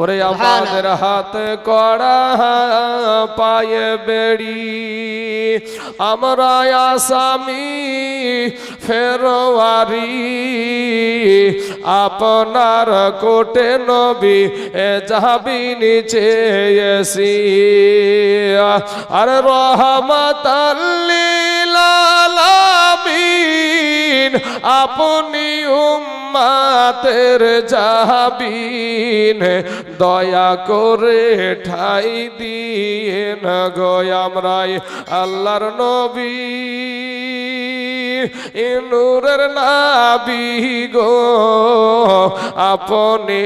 ওরে আমাদের হাতে করা পায়ে বেড়ি আমরা আসামি ফেরোয়ারি আপনার কোটে নবী এ যাবি নিচে এসি। আর রহমতাল্লিলালামিন আপনি উম্মাতের যাবিন দয়া করে ঠাই দিয়ে না গো আমরাই আল্লাহর নবী। এ নূরের নাবি গো, আপনি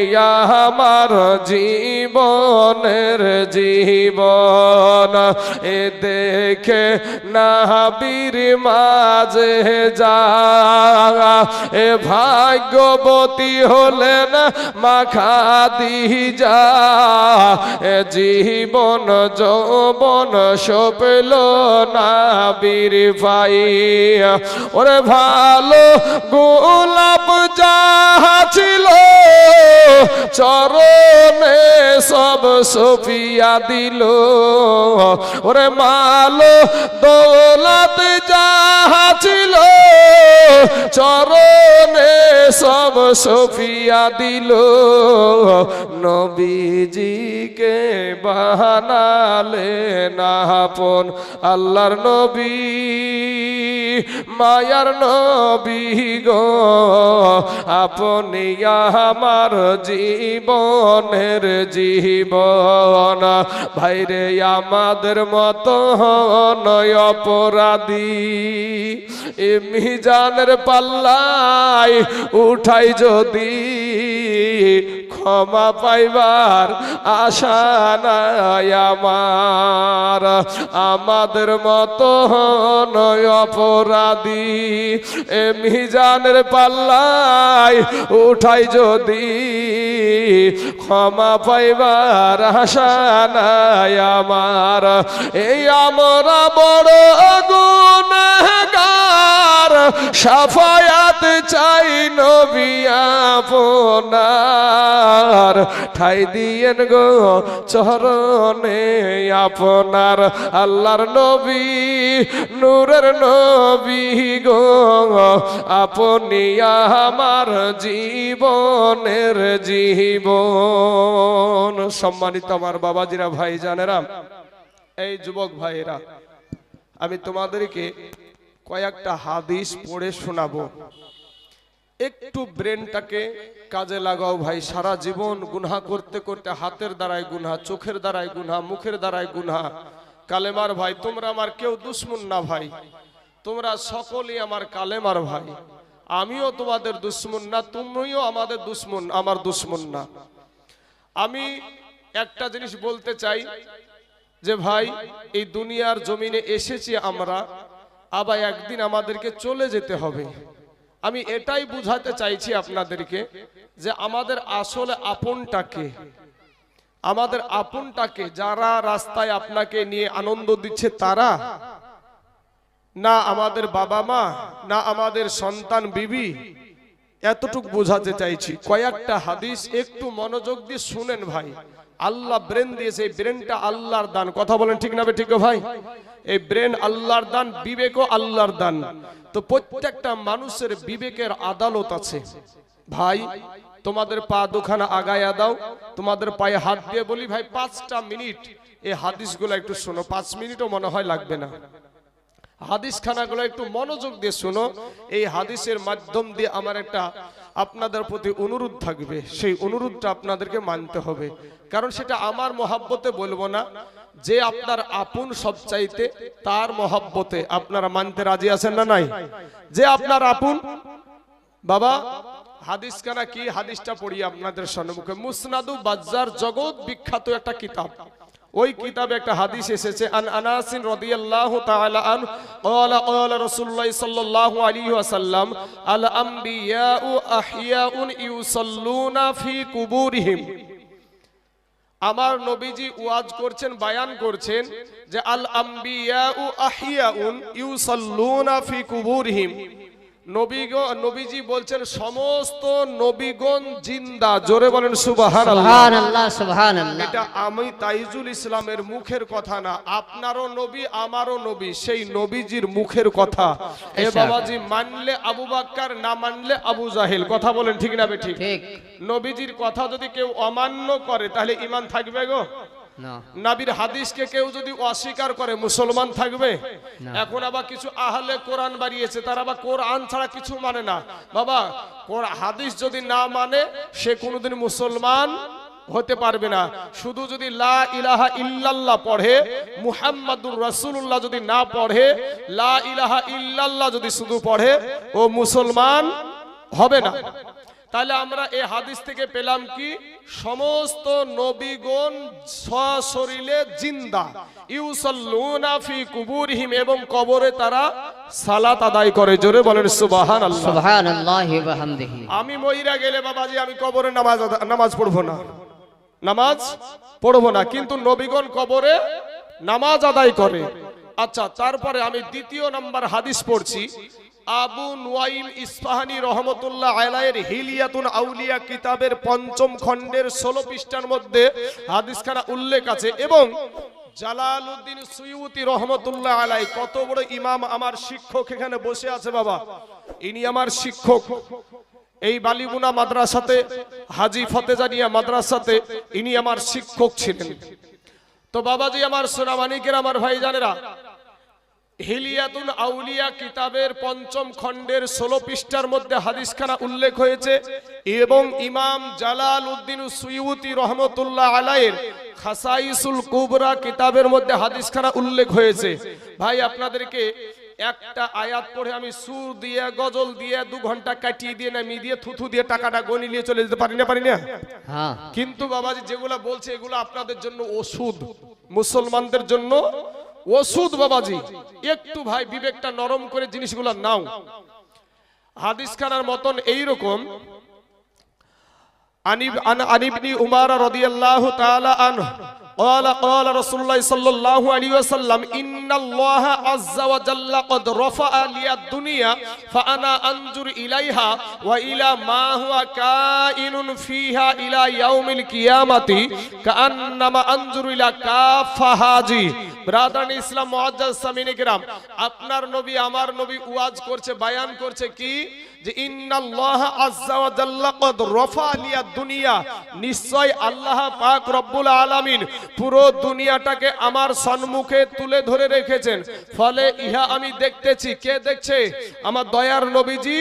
আমার জীবনের জীবন। এ দেখে নাবির মাঝে যা, এ ভাগ্যবতী হলেন মাখা দি যা। এ জীবন যৌবন সপল নাবির ভাই। ওরে ভালো গোলাপ যাহা ছিল, চরণে সব সফিয়া দিল। ওরে মালো দৌলত যাহা ছিল, চরণে সব সফিয়া দিল। নবীজিকে বাহানালে নাপন আল্লাহর নবী। মায়ার নবী গো, আপনি আমার জীবনের জীবন। ভাইরে, আমাদের মতো নয় অপরাধী। এ মিজানের পাল্লায় উঠাই যদি ক্ষমা পাইবার আশা নাই আমার। আমাদের মতো নয় অপরাধী, এ মিজানের পাল্লায় উঠাই যদি ক্ষমা পাইবার আশা নাই আমার। এই আমরা বড় গুণগার সাফায়াত চাই নবী আপনার। ঠাই দিয়েন গো চরণে আপনার। আল্লাহর নবী, নূরের নবী গো, আপনি আমার জীবনের জীবন। সম্মানিত আমার বাবাজিরা ভাই জানেরা এই যুবক ভাইয়েরা, আমি তোমাদেরকে কয়েকটা হাদিস পড়ে শোনাবো। একটু ব্রেনটাকে কাজে লাগাও ভাই, সারা জীবন গুনহা করতে করতে হাতের দ্বারায় গুনহা, চোখের দ্বারায় গুনহা, মুখের দ্বারায় গুনহা। কালেমার ভাই, তোমরা আমার কেউ দুশ্মন না ভাই। তোমরা সকলেই আমার কালেমার ভাই। আমিও তোমাদের দুশ্মন না, তুমিও আমাদের দুশ্মন, আমার দুশ্মন না। আমি একটা জিনিস বলতে চাই যে ভাই, এই দুনিয়ার জমিনে এসেছি আমরা আবার একদিন আমাদেরকে চলে যেতে হবে। আমি এটাই বুঝাতে চাইছি আপনাদেরকে যে আমাদের আসলে আপনটাকে আমাদের আপনটাকে যারা রাস্তায় আপনাকে নিয়ে আনন্দ দিচ্ছে তারা? না আমাদের বাবা মা, না আমাদের সন্তান বিবি? এতটুক বোঝাতে চাইছি। কয়েকটা হাদিস একটু মনোযোগ দিয়ে শুনেন ভাই। আল্লাহ ব্রেন দিয়েছে এই ব্রেনটা আল্লাহর দান। কথা বলেন ঠিক না ঠিক ভাই? এই ব্রেন আল্লাহর দান, বিবেকও আল্লাহর দান। তো প্রত্যেকটা মানুষের বিবেকের আদালত আছে। ভাই, তোমাদের পা দুখানা আগায়া দাও। তোমাদের পায়ে হাত দিয়ে বলি, ভাই, পাঁচটা মিনিট। এই হাদিসগুলো একটু শোনো, পাঁচ মিনিটও মনে হয় লাগবে না। হাদিস খানাগুলো একটু মনোযোগ দিয়ে শোনো। এই হাদিসের মাধ্যম দিয়ে আমার একটা আপনাদের প্রতি অনুরোধ থাকবে, সেই অনুরোধটা আপনাদেরকে মানতে হবে। কারণ সেটা আমার মহাব্বতে বলব না, যে আপনার আপন সবচাইতে তার মহাব্বতে। আপনারা মানতে রাজি আছেন না নাই? যে আপনার আপন, বাবা হাদিস কানা কি হাদিসটা পড়ি আপনাদের সম্মুখে। মুসনাদু বাজ্জার জগৎ বিখ্যাত একটা কিতাব। ওই কিতাবে একটা হাদিস এসেছে, আন আনাসিন রাদিয়াল্লাহু তাআলা আন ক্বালা ক্বালা রাসূলুল্লাহ সাল্লাল্লাহু আলাইহি ওয়াসাল্লাম আল আমবিয়াউ আহইয়াউন ইউসাল্লুনা ফি কুবুরিহিম। আমার নবীজি ওয়াজ করছেন, বায়ান করছেন যে আল আম্বিয়াউ আহিয়াউন ইউসাল্লুনা ফি কুবুরহিম। নবীগ- নবীজি বলছেন সমস্ত নবীগণ জিন্দা। জোরে বলেন সুবাহান এটা আমি তাইজুল ইসলামের মুখের কথা না আপনারও নবী আমারও নবী সেই নবীজির মুখের কথা। এ বাবাজি মানলে আবু বাক্কার না মানলে আবু জাহেল? কথা বলেন ঠিক না বে ঠিক? নবীজির কথা যদি কেউ অমান্য করে তাহলে ইমান থাকবে গো? নাবির হাদিসকে কেউ যদি অস্বীকার করে মুসলমান থাকবে? এখন আবার কিছু আহলে কোরআন বাড়িয়েছে তারা আবার কোরআন ছাড়া কিছু মানে না। বাবা কোর- হাদিস যদি না মানে সে কোনোদিন মুসলমান হতে পারবে না। শুধু যদি লা ইলাহা ইল্লাল্লাহ পড়ে মুহাম্মাদুর রাসূলুল্লাহ যদি না পড়ে লা ইলাহা ইল্লাল্লাহ যদি শুধু পড়ে ও মুসলমান হবে না। তাহলে আমরা এই হাদিস থেকে পেলাম কি? সমস্ত নবীগণ সশরীরে জিন্দা। ইউসাল্লুনা ফি কুবুরহিম এবং কবরে তারা সালাত আদায় করে। জোরে বলেন সুবহানাল্লাহ। সুবহান আল্লাহ ওয়া হামদিহি। আমি মইরা গেলে বাবাজি আমি কবরে নামাজ নামাজ পড়ব না। নামাজ পড়ব না কিন্তু নবীগণ কবরে নামাজ আদায় করে। আচ্ছা তারপরে আমি দ্বিতীয় নাম্বার হাদিস পড়ছি। আবু নুয়াইম ইসফাহানি রহমতুল্লাহ আলায়ের হিলিয়াতুন আউলিয়া কিতাবের পঞ্চম খণ্ডের ষোলো পৃষ্ঠার মধ্যে হাদিস হাদিসখানা উল্লেখ আছে এবং জালালউদ্দিন সুইউতি রহমতুল্লাহ আলাই, কত বড় ইমাম আমার শিক্ষক এখানে বসে আছে বাবা। ইনি আমার শিক্ষক। এই বালিগুনা মাদ্রাসাতে, হাজি ফতেজানিয়া মাদ্রাসাতে ইনি আমার শিক্ষক ছিলেন। তো বাবাজি, আমার সোনামানিকের, আমার ভাই জানেরা হিলিয়াতুন আউলিয়া কিতাবের পঞ্চম খণ্ডের ষোলো পৃষ্ঠার মধ্যে হাদিসখানা উল্লেখ হয়েছে এবং ইমাম জালাল উদ্দিন সুইউতি রহমতুল্লাহ আলাইয়ের খাসাইসুল কুবরা কিতাবের মধ্যে হাদিসখানা উল্লেখ হয়েছে। ভাই আপনাদেরকে একটা আয়াত পড়ে আমি সুর দিয়ে গজল দিয়ে দু ঘণ্টা কাটিয়ে দিয়ে নামিয়ে দিয়ে থুথু দিয়ে টাকাটা গনি নিয়ে চলে যেতে পারি না পারি না? হ্যাঁ। কিন্তু বাবাজি যেগুলা বলছে এগুলো আপনাদের জন্য ওষুধ। মুসলমানদের জন্য ওষুধ বাবাজি, একটু ভাই বিবেকটা নরম করে জিনিসগুলো নাও। হাদিস খানার মতন এইরকম। আনিব আন আনিবনি উমারা রাদিয়াল্লাহু তাআলা আনহু। قال قال رسول الله صلى الله عليه وسلم إن الله عز وجل قد رفع لي الدنيا فأنا أنظر إليها وإلى ما هو كائن فيها إلى يوم القيامة كأنما أنظر إلى كافة হাজি ব্রাদারান ইসলাম মুআজ্জাজ সামিনে কিরাম আপনার নবী আমার নবী ওয়াজ করছে বায়ান করছে কি যে ইন্নাল্লাহ আজ্জা ওয়া জাল্লা কদ রফা লিয়া দুনিয়া নিশ্চয় আল্লাহ পাক রব্বুল আলামিন পুরো দুনিয়াটাকে আমার সম্মুখে তুলে ধরে রেখেছেন। ফলে ইহা আমি দেখতেছি। কে দেখছে? আমার দয়ার নবীজি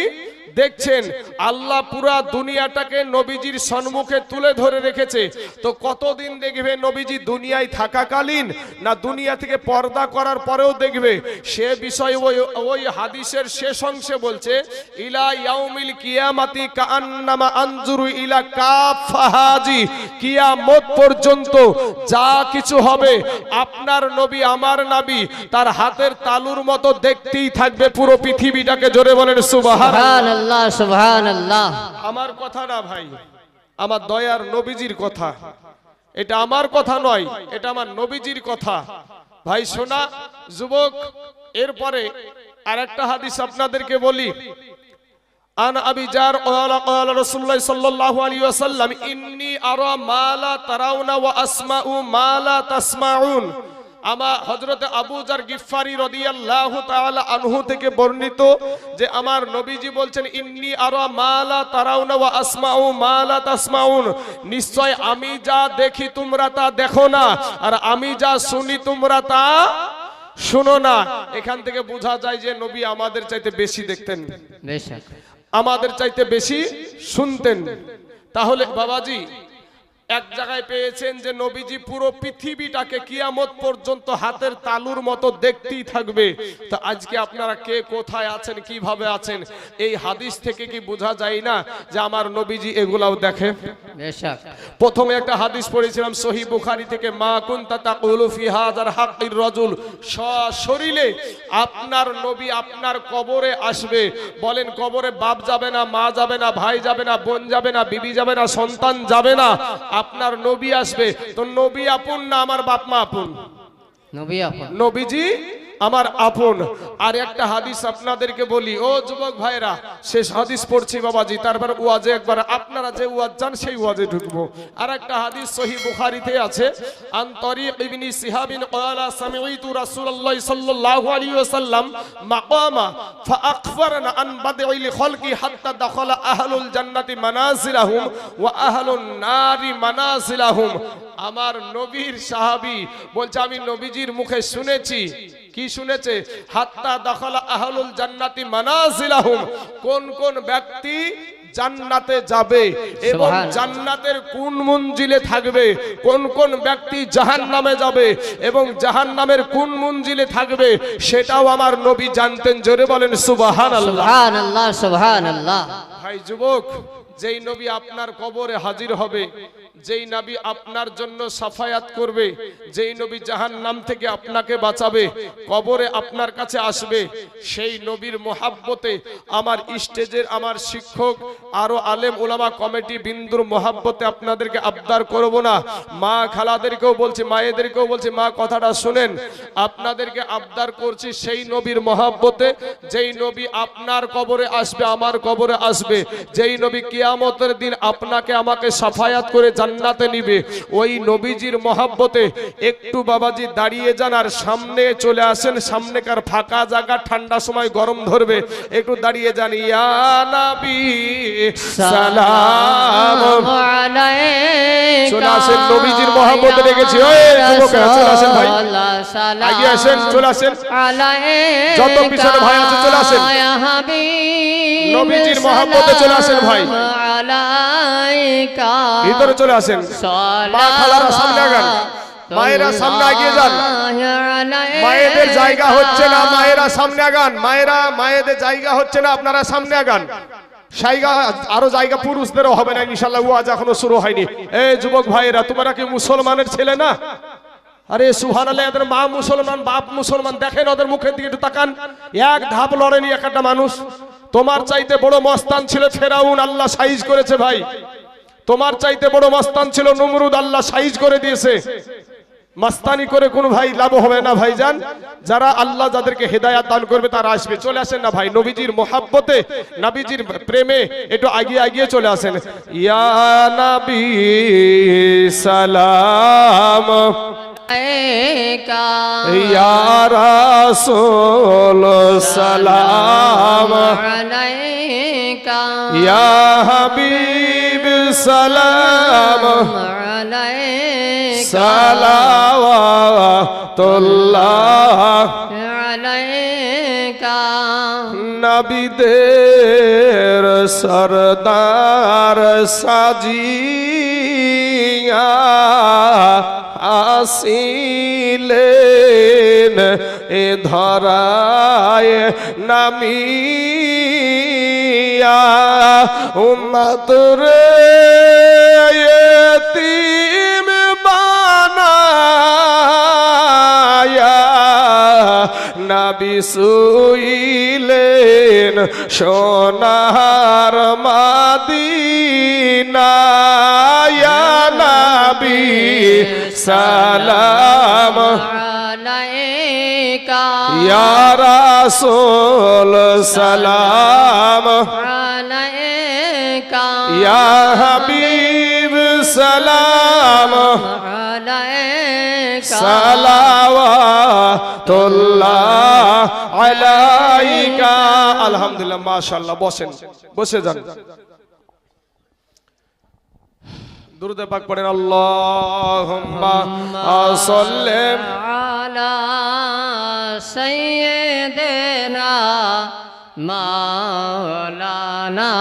দেখছেন আল্লাহ পুরা দুনিয়াটাকে নবীজির সম্মুখে তুলে ধরে রেখেছে। তো কতদিন দেখবে নবীজি দুনিয়ায় থাকাকালীন না দুনিয়া থেকে পর্দা করার পরেও দেখবে? সে বিষয় ওই ওই হাদিসের শেষ অংশে বলছে ইলা ইয়াউমিল কিয়ামাতি কাআন্নামা আনজুরু ইলা কাফাহাজি কিয়ামত পর্যন্ত যা কিছু হবে আপনার নবী আমার নবী তার হাতের তালুর মতো দেখতেই থাকবে পুরো পৃথিবীটাকে। জোরে বলেন সুবহান সুবহান আল্লাহ সুবহান আল্লাহ আমার কথা না ভাই, আমার দয়ার নবীজির কথা। এটা আমার কথা নয়, এটা আমার নবীজির কথা। ভাই, শোনা, যুবক, এরপরে আর একটা হাদিস আপনাদেরকে বলি। আন আবি জার ক্বালা ক্বালা রাসূলুল্লাহ সাল্লাল্লাহু আলাইহি ওয়াসাল্লাম, ইন্নী আরা মা লা তারাউনা ওয়া আসমাউ মা লা তাসমাউন। আমার আবু জার গিফফারি রাদিয়াল্লাহু তাআলা আনহু থেকে বর্ণিত যে আমার নবীজি বলছেন ইন্নী আরা মা লা তারাউনা ওয়া আসমাউ মা লা তাসমাউন। নিশ্চয় আমি যা দেখি তোমরা তা দেখো না আর আমি যা শুনি তোমরা তা শুনো না। এখান থেকে বোঝা যায় যে নবী আমাদের চাইতে বেশি দেখতেন আমাদের চাইতে বেশি শুনতেন। তাহলে বাবাজি এক জায়গায় পেয়েছেন যে নবীজি পুরো পৃথিবীটাকে কিয়ামত পর্যন্ত হাতের তালুর মতো দেখতেই থাকবে। তো আজকে আপনারা কে কোথায় আছেন কীভাবে আছেন এই হাদিস থেকে কি বোঝা যায় না যে আমার নবীজি এগুলাও দেখে? প্রথমে একটা হাদিস পড়েছিলাম সহি বুখারি থেকে মা কুনতা তাকুলু ফি হাজার হাকির রাজুল। সশরীরে আপনার নবী আপনার কবরে আসবে। বলেন কবরে বাপ যাবে না মা যাবে না ভাই যাবে না বোন যাবে না বিবি যাবে না সন্তান যাবে না। আপনার নবী আসবে। তো নবী আপন না আমার বাপমা আপন? নবী আপন। নবীজি আমার আপন। আর একটা হাদিস আপনাদেরকে বলি, ও যুবক ভাইরা শেষ হাদিস পড়ছি বাবাজি, তারপর ওয়াজে একবার আপনারা যে ওয়াজ যান, সেই ওয়াজে ঢুকবো। আর একটা হাদিস সহি বুখারীতে আছে, আন তরিক ইবনি সিহাবিন ক্বালা সামিউতু রাসূলুল্লাহ সাল্লাল্লাহু আলাইহি ওয়াসাল্লাম, মাকামা, ফাআখবারনা আন বাদইল খলকি হাত্তা দাখালা আহলুল জান্নাতি মানাজিলাহুম ওয়া আহলুন নারি মানাজিলাহুম। আমার নবীর সাহাবী বলছে, আমি নবীজির মুখে শুনেছি। কি শুনেছে? হাত্তা দখলা আহলুল জান্নাতি মানাজিলাহুম। কোন কোন ব্যক্তি জান্নাতে যাবে এবং জান্নাতের কোন মঞ্জিলে থাকবে? কোন কোন ব্যক্তি জাহান্নামে যাবে এবং জাহান্নামের কোন মঞ্জিলে থাকবে? সেটাও আমার নবী জানতেন জোরে বলেন সুবহানাল্লাহ। সুবহান আল্লাহ সুবহান আল্লাহ ভাই যুবক যেই নবী আপনার কবরে হাজির হবে যেই নবী আপনার জন্য সাফায়াত করবে, যেই নবী জাহান নাম থেকে আপনাকে বাঁচাবে, কবরে আপনার কাছে আসবে, সেই নবীর মোহাব্বতে আমার স্টেজের আমার শিক্ষক, আরও আলেম ওলামা কমিটি বিন্দুর মোহাব্বতে আপনাদেরকে আবদার করব না। মা খালাদেরকেও বলছি, মায়েদেরকেও বলছি, মা কথাটা শুনেন। আপনাদেরকে আবদার করছি সেই নবীর মহাব্বতে, যেই নবী আপনার কবরে আসবে, আমার কবরে আসবে, যেই নবী কিয়ামতের দিন আপনাকে আমাকে সাফায়াত করে জান্নাতে নিবে। ওই নবীজির মহাব্বতে একটু বাবাজি দাঁড়িয়ে যান আর সামনে চলে আসেন। সামনেকার ফাঁকা জায়গা, ঠান্ডা সময়, গরম ধরবে। একটু দাঁড়িয়ে যান, ইয়া চলে আসেন নবীজির মহাব্বতে রেখেছি ভাই। ভিতরে চলে আসেন। মা খালারা সামনে আগান। মায়েরা সামনে এগিয়ে যান। মায়েদের জায়গা হচ্ছে না মায়েরা সামনে আগান। মায়েরা মায়েদের জায়গা হচ্ছে না আপনারা সামনে আগান। জায়গা আরও জায়গা পুরুষদেরও হবে না ইনশাল্লাহ ওয়াজ এখনও শুরু হয়নি। এই যুবক ভাইয়েরা তোমরা কি মুসলমানের ছেলে না? আরে সুহান আল্লাহ এদের মা মুসলমান বাপ মুসলমান দেখেন ওদের মুখের দিকে একটু তাকান। এক ধাপ লড়েনি এক একটা মানুষ। তোমার চাইতে বড় মস্তান ছিল ফেরাউন, আল্লাহ সাইজ করেছে ভাই। তোমার চাইতে বড় মস্তান ছিল নমরুদ, আল্লাহ সাইজ করে দিয়েছে। মাস্তানি করে কোনো ভাই লাভ হবে না ভাইজান। যারা আল্লাহ যাদেরকে হেদায়াত দান করবে তারা আসবে। চলে আসেন না ভাই, নবীজির মোহাব্বতে, নবীজির প্রেমে একটু আগিয়ে আগিয়ে চলে আসেন। ইয়া নবী সালাম। রাসূল সালাম। ইয়া হাবিব সালাম। সালাওয়াতুল্লাহ। নবীদের সরদার সাজিয়া আসিলেন এ ধরায় নামিয়া উম্মতুরে এতিম বানায়া নাবি সোনার মাদিনায়া নাবি সালাম। রাসূল সালাম। হাবিব সালাম। সালাওয়াতুল্লাহ আলাইকা। আলহামদুলিল্লাহ মাশাআল্লাহ বসেন বসে যান। দুরুদে পাক পড়েন আল্লাহুম্মা সাল্লি আলা সাইয়্যিদিনা মাওলানা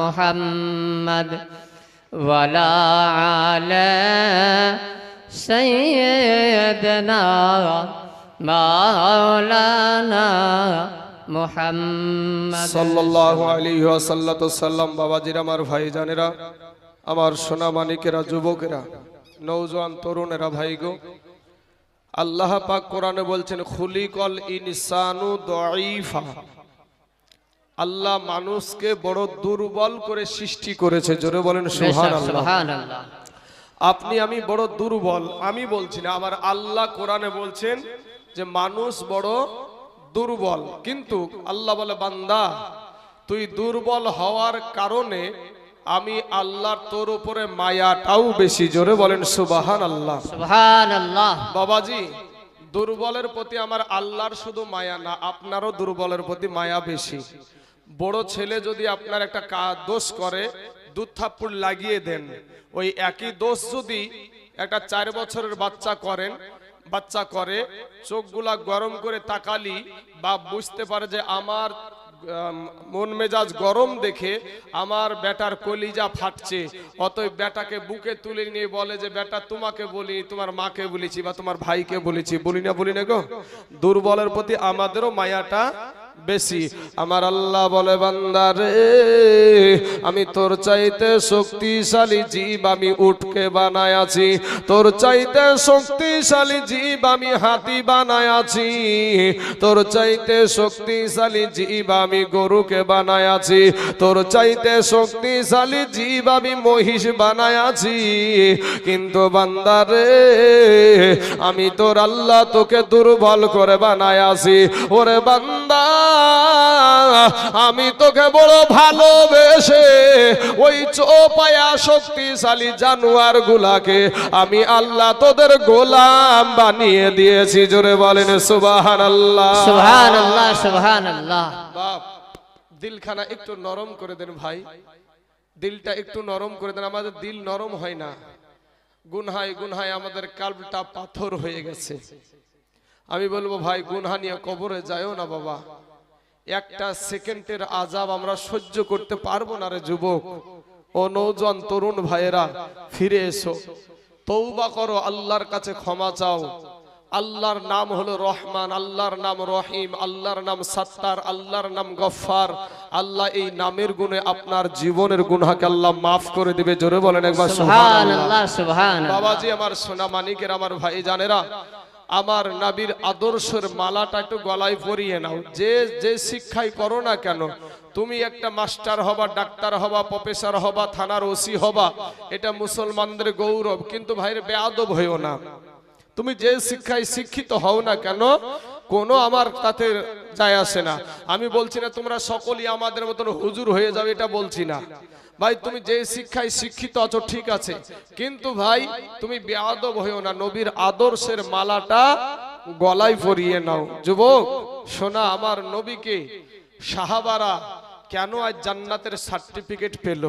মুহাম্মদ ওয়ালা আলা সাইয়্যিদিনা মাওলানা মুহাম্মদ সাল্লাল্লাহু আলাইহি ওয়াসাল্লাম বাবাজির আমার ভাইজানেরা আমার সোনা মানিকেরা যুবকেরা নৌজওয়ান তরুণেরা ভাই গো আল্লাহ পাক কোরআনে বলছেন খুলিকল ইনসানু দাঈফা। আল্লাহ মানুষকে বড় দুর্বল করে সৃষ্টি করেছে জোরে বলেন সুবহানাল্লাহ। সুবহান আপনি আমি বড় দুর্বল আমি বলছি না আমার আল্লাহ কোরআনে বলছেন যে মানুষ বড় দুর্বল কিন্তু আল্লাহ বলে বান্দা তুই দুর্বল হওয়ার কারণে আমি আল্লাহর তোর উপরে মায়াটাও বেশি জোরে বলেন সুবাহান আল্লাহ সুবহান আল্লাহ বাবাজি দুর্বলের প্রতি আমার আল্লাহর শুধু মায়া না আপনারও দুর্বলের প্রতি মায়া বেশি। বড় ছেলে যদি আপনার একটা দোষ করে দুধ থাপ্পুর লাগিয়ে দেন ওই একই দোষ যদি একটা চার বছরের বাচ্চা করেন বাচ্চা করে চোখগুলা গরম করে তাকালি বা বুঝতে পারে যে আমার আম, মন মেজাজ গরম দেখে আমার বেটার কলিজা ফাটছে। অতএব বেটাকে বুকে তুলে নিয়ে বলে যে বেটা তোমাকে বলি, তোমার মাকে বলেছি বা তোমার ভাইকে বলেছি। বলি না বলি না গো। দুর্বলের প্রতি আমাদেরও মায়াটা বেশি। আমার আল্লাহ বলে বান্দারে আমি তোর চাইতে শক্তিশালী জীব আমি উঠকে বানায় আছি। তোর চাইতে শক্তিশালী জীব আমি হাতি বানায় আছি। তোর চাইতে শক্তিশালী জীব আমি গরুকে বানায় আছি। তোর চাইতে শক্তিশালী জীব আমি মহিষ বানায় আছি। কিন্তু বান্দারে আমি তোর আল্লাহ তোকে দুর্বল করে বানায় আছি। ওরে বান্দা আমি তোকে বড় ভালোবেসে ওই চোপায়া শক্তিশালী জানোয়ার গুলাকে আমি আল্লাহ তোদের গোলাম বানিয়ে দিয়েছি জোরে বলেন সুবাহান আল্লাহ সুবহান আল্লাহ সুবহান আল্লাহ বাপ দিলখানা একটু নরম করে দেন ভাই। দিলটা একটু নরম করে দেন আমাদের দিল নরম হয় না। গুনহায় গুনহায় আমাদের কালটা পাথর হয়ে গেছে। আমি বলব ভাই গুনহা নিয়ে কবরে যায়ও না বাবা। একটা সেকেন্ডের আজাব আমরা সহ্য করতে পারব না রে যুবক। ও নৌজন তরুণ ভাইয়েরা ফিরে এসো। তৌবা করো আল্লাহর কাছে ক্ষমা চাও। আল্লাহর নাম হলো রহমান আল্লাহর নাম রহিম আল্লাহর নাম সাত্তার আল্লাহর নাম গফফার। আল্লাহ এই নামের গুণে আপনার জীবনের গুনহাকে আল্লাহ মাফ করে দিবে। জোরে বলেন একবার সুবহান সুবহানাল্লাহ আল্লাহ সুবহান আল্লাহ বাবাজি আমার সোনা মানিকের আমার ভাই জানেরা আমার নাবির আদর্শের মালাটা একটু গলায় পরিয়ে নাও। যে যে শিক্ষাই করো না কেন, তুমি একটা মাস্টার হবা, ডাক্তার হবা, প্রফেসর হবা, থানার ওসি হবা, এটা মুসলমানদের গৌরব। কিন্তু ভাইরে, বেয়াদব হইও না। তুমি যে শিক্ষায় শিক্ষিত হও না কেন, কোনো আমার তাতে যায় আসে না। আমি বলছি না তোমরা সকলেই আমাদের মতন হুজুর হয়ে যাবে এটা বলছি না। ভাই, তুমি যে শিক্ষায় শিক্ষিত আছো, ঠিক আছে। কিন্তু ভাই, তুমি বেয়াদব হইও না। নবীর আদর্শের মালাটা গলায় পরিয়ে নাও। যুবক, শোনা, আমার নবীকে সাহাবারা কেন আজ জান্নাতের সার্টিফিকেট পেল?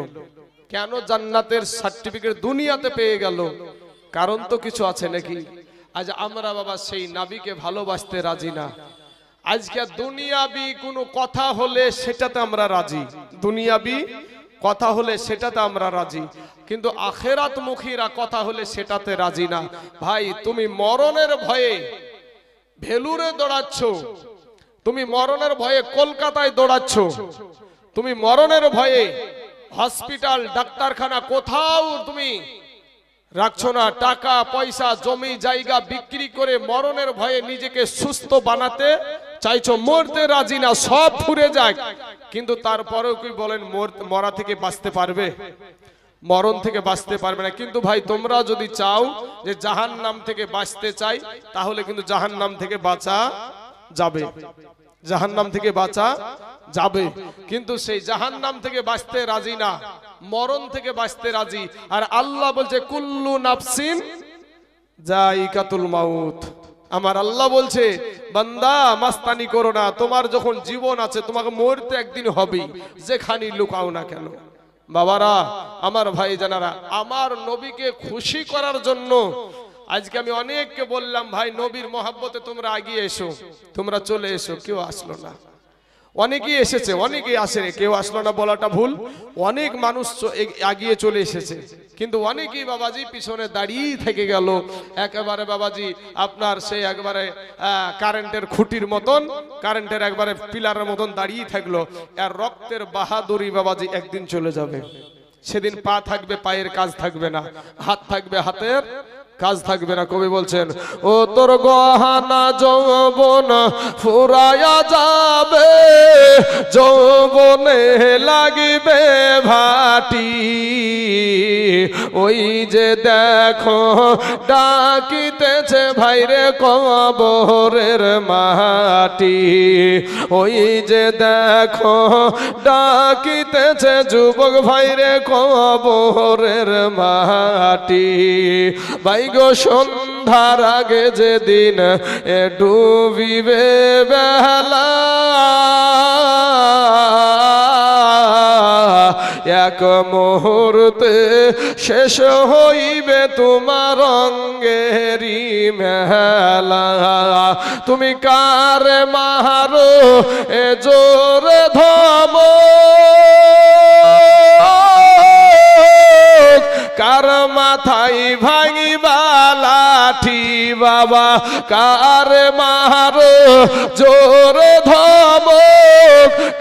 কেন জান্নাতের সার্টিফিকেট দুনিয়াতে পেয়ে গেল? কারণ তো কিছু আছে নাকি? আজ আমরা বাবা সেই নাবিকে ভালোবাসতে রাজি না। আজকে দুনিয়াবি কোনো কথা হলে সেটাতে আমরা রাজি। দুনিয়াবি কথা হলে সেটাতে আমরা রাজি। কিন্তু আখেরাত মুখীরা কথা হলে সেটাতে রাজি না। ভাই, তুমি মরণের ভয়ে ভেলুরে দৌড়াচ্ছ। তুমি মরণের ভয়ে কলকাতায় দৌড়াচ্ছ। তুমি মরণের ভয়ে হসপিটাল, ডাক্তারখানা কোথাও তুমি রাখছো না। টাকা, পয়সা, জমি, জায়গা বিক্রি করে মরণের ভয়ে নিজেকে সুস্থ বানাতে চাইছো মরতে রাজি না, সব ফুরে যাক। কিন্তু তারপরেও কি বলেন, মর- থেকে বাঁচতে পারবে? মরণ থেকে বাঁচতে পারবে না। কিন্তু ভাই, তোমরা যদি চাও যে জাহান নাম থেকে বাঁচতে চাই, তাহলে কিন্তু জাহান নাম থেকে বাঁচা যাবে। জাহান নাম থেকে বাঁচা যাবে। কিন্তু সেই জাহান নাম থেকে বাঁচতে রাজি না, মরণ থেকে বাঁচতে রাজি। আর আল্লাহ বলছে, কুল্লু নাফসিন জাইকাতুল মাউত। আমার আল্লাহ বলছে, বান্দা, মাস্তানি করো না, তোমার যখন জীবন আছে, তোমাকে মরতে একদিন হবেই যেখানে লুকাও না কেন। বাবারা, আমার ভাই জানারা আমার নবীকে খুশি করার জন্য, আজকে আমি অনেককে বললাম, ভাই, নবীর মহাব্বতে তোমরা আগিয়ে এসো, তোমরা চলে এসো, কেউ আসলো না। অনেকেই এসেছে, অনেকেই আসেনি কেউ আসলো না বলাটা ভুল। অনেক মানুষ আগিয়ে চলে এসেছে। কিন্তু অনেকেই বাবাজি পিছনে দাঁড়িয়ে থেকে গেল। একেবারে বাবাজি, আপনার সেই একবারে কারেন্টের খুঁটির মতন, কারেন্টের একবারে পিলারের মতন দাঁড়িয়ে থাকল। আর রক্তের বাহাদুরি বাবাজি একদিন চলে যাবে। সেদিন পা থাকবে, পায়ের কাজ থাকবে না। হাত থাকবে হাতের কাজ থাকবে না, কবি বলছেন। ও তোর গহানা যৌবন ফুরায়া যাবে, যৌবনে লাগিবে ভাটি। ওই যে দেখো, ডাকিতেছে ভাইরে কবরের মাটি। ওই যে দেখো, ডাকিতেছে যুবক ভাইরে কবরের মাটি। ভাই গো সন্ধ্যার আগে যেদিন ডুবিবে এক মুহূর্তে শেষ হইবে তোমার অঙ্গেরি মেলা। তুমি কার মারো এ জোর ধম? কার মাথায় ভাঙিবা লাঠি বাবা, কার মারো জোর ধম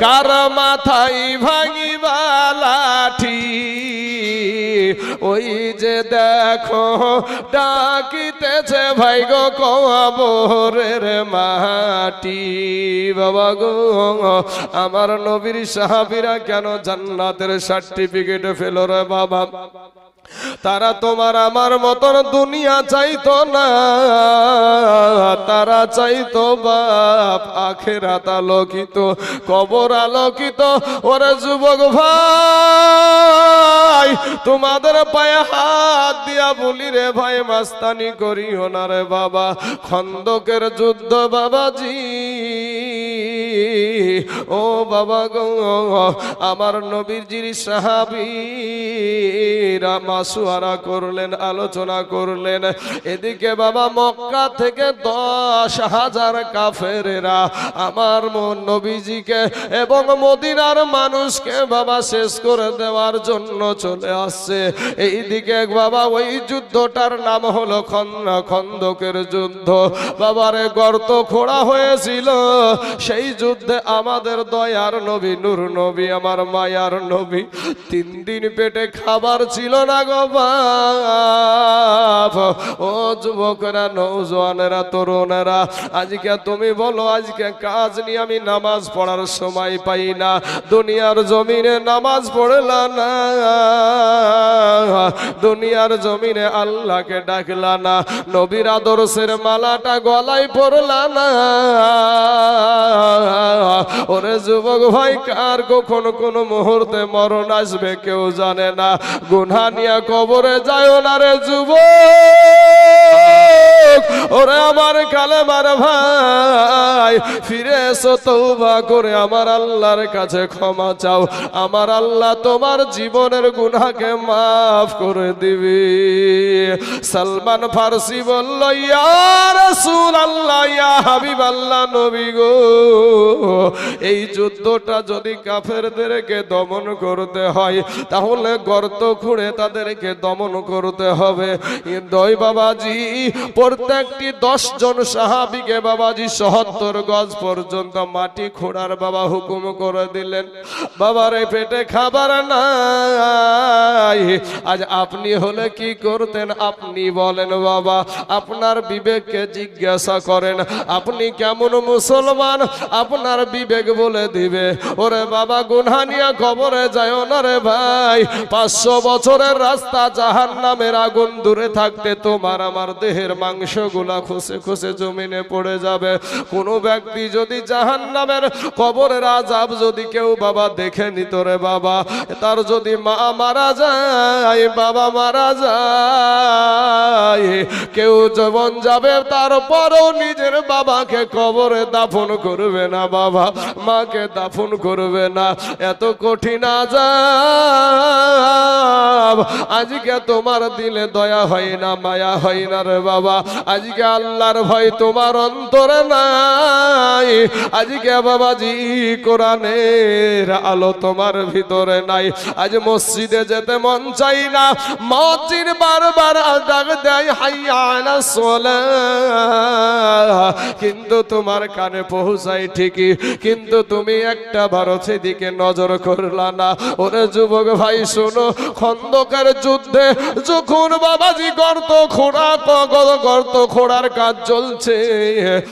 কার মাথায় ভাঙিবা লাঠি? ওই যে দেখো, ডাকিতেছে ভাই গো কবরের মাটি। বাবা গো, আমার নবীর সাহাবিরা কেন জান্নাতের সার্টিফিকেট ফেলো রে বাবা? তারা তোমার আমার মতন দুনিয়া চাইতো না, তারা চাইতো বাপ আখেরাত আলোকিত, কবর আলোকিত। ওরে যুবক ভাই, তোমাদের পায়ে হাত দিয়া বলি রে ভাই, মাস্তানি করিও না রে বাবা, খন্দকের যুদ্ধ বাবাজি। ও বাবা গো, আমার নবীর নবীজির সাহাবীরা মাসুয়ারা করলেন, আলোচনা করলেন। এদিকে বাবা মক্কা থেকে দশ হাজার কাফেরেরা আমার মন নবীজিকে এবং মদিনার মানুষকে বাবা শেষ করে দেওয়ার জন্য চলে আসছে। এইদিকে বাবা ওই যুদ্ধটার নাম হলো খন্দ খন্দকের যুদ্ধ। বাবারে গর্ত খোঁড়া হয়েছিল। সেই যুদ্ধে আমাদের দয়ার নবী, নূর নবী, আমার মায়ার নবী। তিন দিন পেটে খাবার ছিল না গো ও যুবকরা নৌজওয়ানেরা তরুণেরা, আজকে তুমি বলো, আজকে কাজ নিয়ে আমি নামাজ পড়ার সময় পাই না। দুনিয়ার জমিনে নামাজ পড়লা না। দুনিয়ার জমিনে আল্লাহকে ডাকলা না। নবীর আদর্শের মালাটা গলায় পড়লা না। ওরে যুবক ভাই, কার কখন কোন মুহূর্তে মরণ আসবে কেউ জানে না। গুনহানিয়া কবরে যায় না যুবক। ওরে আমার কালেমার ভাই ফিরে এসো তৌবা করে আমার আল্লাহর কাছে ক্ষমা চাও। আমার আল্লাহ তোমার জীবনের গুনাহকে মাফ করে দিবি। সালমান ফার্সি বলল, ইয়া রাসূল আল্লাহ ইয়া হাবিব আল্লাহ নবী গো, এই যুদ্ধটা যদি কাফেরদেরকে দমন করতে হয়, তাহলে গর্ত খুঁড়ে তাদেরকে দমন করতে হবে। দই বাবাজি প্রত্যেকটি দশ জন সাহাবিকে বাবাজি সহত্তর গজ পর্যন্ত মাটি খোঁড়ার বাবা হুকুম করে দিলেন, বাবার এই পেটে খাবার নাই। আজ আপনি হলে কি করতেন? আপনি বলেন, বাবা, আপনার বিবেককে জিজ্ঞাসা করেন, আপনি কেমন মুসলমান? আপনার বিবেক বলে দিবে। ওরে বাবা গুনহানিয়া কবরে যায় না রে ভাই। পাঁচশো বছরের রাস্তা জাহান নামের আগুন দূরে থাকতে তোমার আমার দেহের মাংসগুলা খুশে খুশে জমিনে পড়ে যাবে। কোনো ব্যক্তি যদি জাহান নামের কবরের আজাব যদি কেউ বাবা দেখে নিত রে বাবা, তার যদি মা মারা যায়, বাবা মারা যায়, কেউ জীবন যাবে, তারপরও নিজের বাবাকে কবরে দাফন করবে না বাবা, মাকে দাফন করবে না। এত কঠিন আজাব আজকে তোমার দিলে দয়া হয় না, মায়া হয় না রে বাবা। আজকে আল্লাহর ভয় তোমার অন্তরে নাই। আজকে বাবাজি, কোরআনের আলো তোমার ভিতরে নাই। আজ মসজিদে যেতে মন চাই না। মসজিদ বারবার ডাক দেয় হাই হাইয়া আলা সালাহ। কিন্তু তোমার কানে পৌঁছাই ঠিকই। কিন্তু তুমি একটা ভারত সেদিকে নজর করলা না। ওরে যুবক ভাই, শোনো, খন্দকার যুদ্ধে যখন বাবাজি গর্ত খোঁড়া গর্ত খোঁড়ার কাজ চলছে।